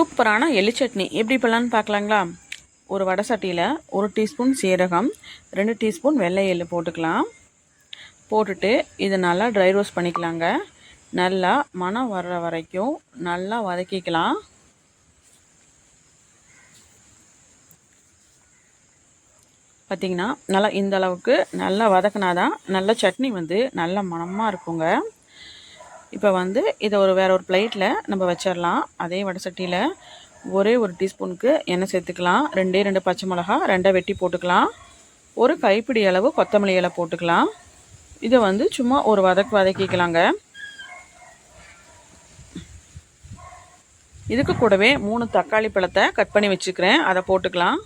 சூப்பரான எள்ளு சட்னி. எப்படி பண்ணலான்னு பார்க்கலாங்களா? ஒரு வடை சட்டியில் ஒரு டீஸ்பூன் சீரகம் ரெண்டு டீஸ்பூன் வெள்ளை எள்ளு போட்டுக்கலாம். போட்டுட்டு இதை நல்லா ட்ரை ரோஸ்ட் பண்ணிக்கலாங்க. நல்லா மணம் வர்ற வரைக்கும் நல்லா வதக்கிக்கலாம். பார்த்திங்கன்னா நல்லா இந்த அளவுக்கு நல்லா வதக்கினா தான் நல்ல சட்னி வந்து நல்ல மணமாக இருக்குங்க. இப்போ வந்து இதை ஒரு வேற ஒரு பிளேட்டில் நம்ம வச்சிடலாம் அதே வடை சட்டியில் ஒரே ஒரு டீஸ்பூனுக்கு எண்ணெய் சேர்த்துக்கலாம். ரெண்டே ரெண்டு பச்சை மிளகா ரெண்டை வெட்டி போட்டுக்கலாம். ஒரு கைப்பிடி அளவு கொத்தமல்லி இலை போட்டுக்கலாம். இதை வந்து சும்மா ஒரு வதக்கு வதக்கிக்கலாங்க. இதுக்கு கூடவே மூணு தக்காளி பழத்தை கட் பண்ணி வச்சுக்கிறேன். அதை போட்டுக்கலாம்.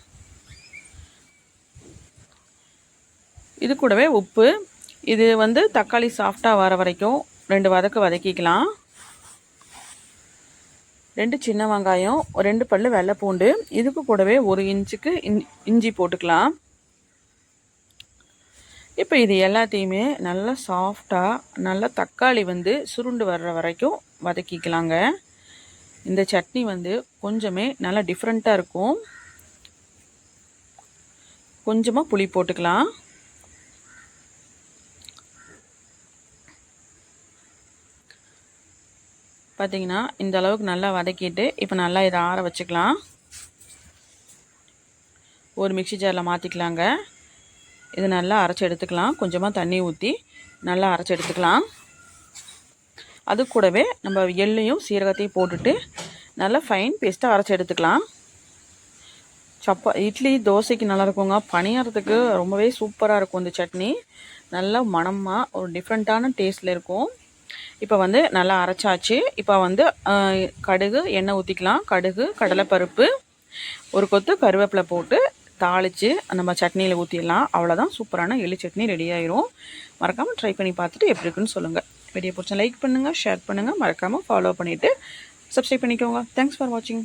இது கூடவே உப்பு. இது வந்து தக்காளி சாஃப்டாக வர வரைக்கும் ரெண்டு வதக்கு வதக்கிக்கலாம். ரெண்டு சின்ன வெங்காயம் ரெண்டு பல்லு வெள்ளை பூண்டு இதுக்கு கூடவே ஒரு இன்ச்சுக்கு இஞ்சி போட்டுக்கலாம். இப்போ இது எல்லாத்தையுமே நல்லா சாஃப்டாக நல்லா தக்காளி வந்து சுருண்டு வர்ற வரைக்கும் வதக்கிக்கலாங்க. இந்த சட்னி வந்து கொஞ்சமே நல்லா டிஃப்ரெண்ட்டாக இருக்கும். கொஞ்சமாக புளி போட்டுக்கலாம். பார்த்திங்கன்னா இந்த அளவுக்கு நல்லா வதக்கிட்டு இப்போ நல்லா இதை ஆற வச்சுக்கலாம். ஒரு மிக்சி ஜாரில் மாற்றிக்கலாங்க இது நல்லா அரைச்சி எடுத்துக்கலாம். கொஞ்சமாக தண்ணி ஊற்றி நல்லா அரைச்சி எடுத்துக்கலாம். அது கூடவே நம்ம எள்ளையும் சீரகத்தையும் போட்டுட்டு நல்லா ஃபைன் பேஸ்ட்டாக அரைச்சி எடுத்துக்கலாம். சப்பா இட்லி தோசைக்கு நல்லா இருக்குங்க. பணியாரத்துக்கு ரொம்பவே சூப்பராக இருக்கும் இந்த சட்னி. நல்லா மணமாக ஒரு டிஃப்ரெண்ட்டான டேஸ்ட்டில் இருக்கும். இப்போ வந்து நல்லா அரைச்சாச்சு. இப்போ வந்து கடுகு எண்ணெய் ஊற்றிக்கலாம் கடுகு கடலைப்பருப்பு ஒரு கொத்து கருவேப்பிலை போட்டு தாளித்து நம்ம சட்னியில் ஊற்றிடலாம் அவ்வளோதான் சூப்பரான எள்ளி சட்னி ரெடி ஆயிரும். மறக்காமல் ட்ரை பண்ணி பார்த்துட்டு எப்படி இருக்குன்னு சொல்லுங்கள் வீடியோ பிடிச்சா லைக் பண்ணுங்கள் ஷேர் பண்ணுங்கள் மறக்காமல் ஃபாலோ பண்ணிவிட்டு சப்ஸ்கிரைப் பண்ணிக்கோங்க. தேங்க்ஸ் ஃபார் வாட்சிங்